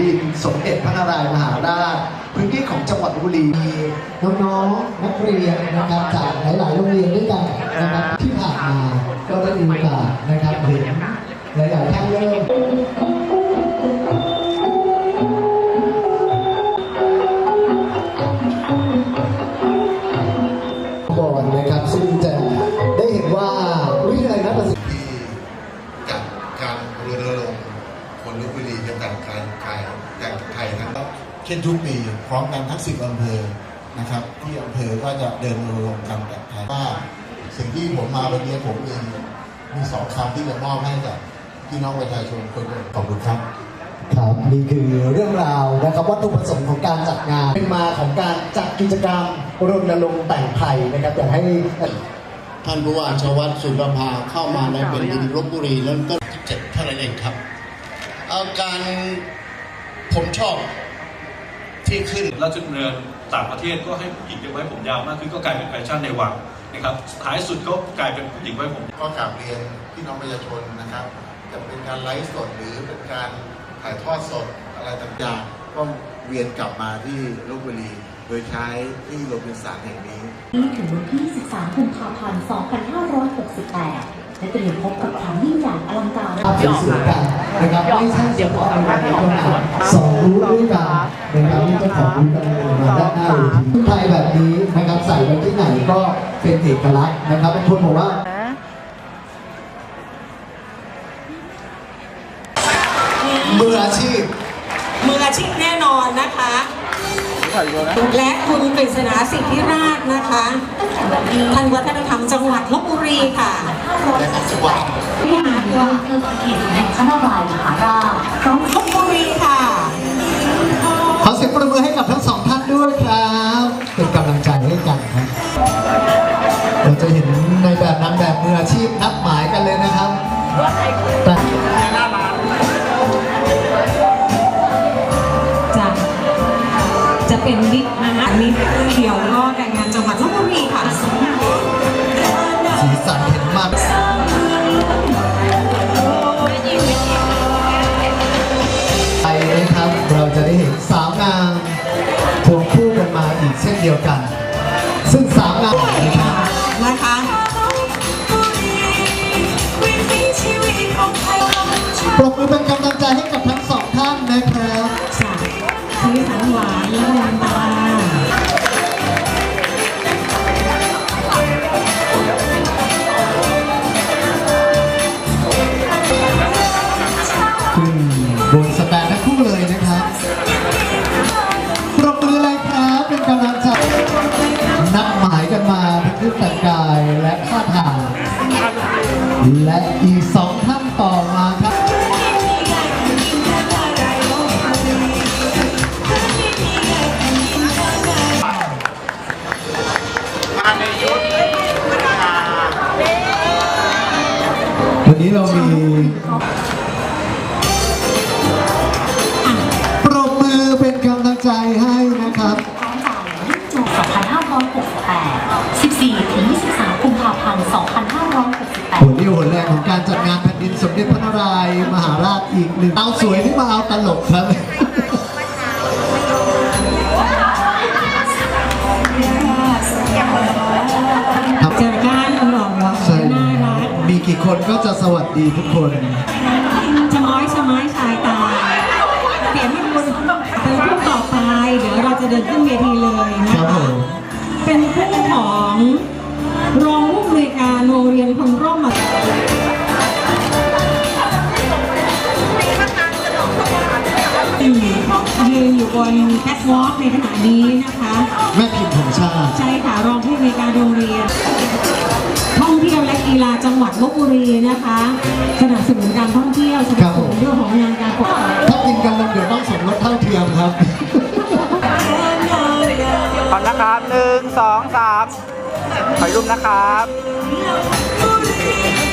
ดิน สมเด็จพระนารายณ์มหาราช พื้นที่ของจังหวัดบุรีมีน้องๆนักเรียนนะครับจากหลาย ๆ โรงเรียนด้วยกันนะครับที่ผ่านมาก็ได้มีโอกาสนะครับเห็นหลายๆท่านเริ่มก่อนนะครับซึ่งจะได้เห็นว่าวิทยาลัยนักศึกษาที่จัดการรณรงค์ คนลบบุรีจะจัดการขายจากไทยทั้งเช่นทุกปีพร้อมกันทั้งสิบอำเภอนะครับ ที่อำเภอก็จะเดินรณรงค์กันแบบไทยว่าสิ่งที่ผมมาวันนี้ผมเองมีสองคำที่จะมอบให้กับพี่น้องประชาชนคนอื่นขอบคุณครับครับนี่คือเรื่องราวนะครับวัตถุประสงค์ของการจัดงานเป็นมาของการจัดกิจกรรมรณรงค์แต่งไทยนะครับอยากให้ท่านผู้ว่าชวัตสุรภาเข้ามาในเป็นดินลบบุรีแล้วก็เจ็ดเท่านั้นเองครับ เอาการผมชอบที่ขึ้นราชดำเนินต่างประเทศก็ให้ผู้หญิงไว้ผมยาวมากขึ้นก็กลายเป็นแฟชั่นในวังนะครับท้ายสุดก็กลายเป็นผู้หญิงไว้ผมก็กราบเรียนพี่น้องประชาชนนะครับจะเป็นการไลฟ์สดหรือเป็นการถ่ายทอดสดอะไรต่างๆก็เวียนกลับมาที่ลบบุรีโดยใช้ที่โรบินสันแห่งนี้นี้ถึงวันที่ 13 กุมภาพันธ์ 2568 และเตรียมพบกับความยิ่งใหญ่อลังการภาพสวยๆกันนะครับไม่ใช่เฉพาะในวันนี้เท่านั้นสองรู้ด้วยกันนะครับที่เจ้าของรู้กันเลยมาด้านหน้าเวทีไทยแบบนี้นะครับใส่ไว้ที่ไหนก็เป็นเอกลักษณ์นะครับบางคนบอกว่ามืออาชีพมืออาชีพแน่นอนนะคะ และคุณปริศนาสิทธิราชนะคะ ท่านวัฒนธรรมจังหวัดลบบุรีค่ะที่มาเพื่อเพื่อเกียรติแห่งพระนารายณ์มหาราชพร้อมลบบุรีค่ะ ขอเสียงปรบมือให้กับทั้งสองท่านด้วยครับเป็นกำลังใจให้กันครับเราจะเห็นในแบบนางแบบมืออาชีพนับหมายกันเลยนะครับแต่จะจะเป็นมิตรนะคะมิตรเขียวก็แต่งงานจังหวัดลบบุรีค่ะสีสันเห็นมากไปนะครับเราจะได้เห็นสาวงามควงคู่กันมาอีกเช่นเดียวกัน ขึ้นบนสแตนทั้งคู่เลยนะครับปรบมือเลยครับเป็นกำลังใจนัดหมายกันมาทั้งรูปแต่งกายและท่าทางและอีกสองท่านต่อมาครับวันนี้เรามี หัวเรี่ยวหัวแรงของการจัดงานแผ่นดินสมเด็จพระนารายณ์มหาราชอีกหนึ่งเอาสวยที่มาเอาตลกครับครับเจอกันหล่อหวานใช่น่ารักมีกี่คนก็จะสวัสดีทุกคนชะม้อยชะม้อยชายตาเปลี่ยนให้คุณเป็นผู้ต่อไป เดี๋ยวเราจะเดินขึ้นเวทีเลยนะครับผคะมเป็นผู้ของรองผู้อำนวยการโรงเรียนพ ยืนอยู่บนแคทวอล์กในขณะนี้นะคะ แม่พิมพ์ของชาติ ใช่ค่ะรองผู้อำนวยการโรงเรียน ท่องเที่ยวและกีฬาจังหวัดลบบุรีนะคะ สนับสนุนการท่องเที่ยวสนับสนุนเรื่องของงานการปกครอง ถ้ากินกันลงเดี๋ยวต้องสมรสเท่าเทียมครับพร้อมนะครับหนึ่งสองสามขอรูปนะครับล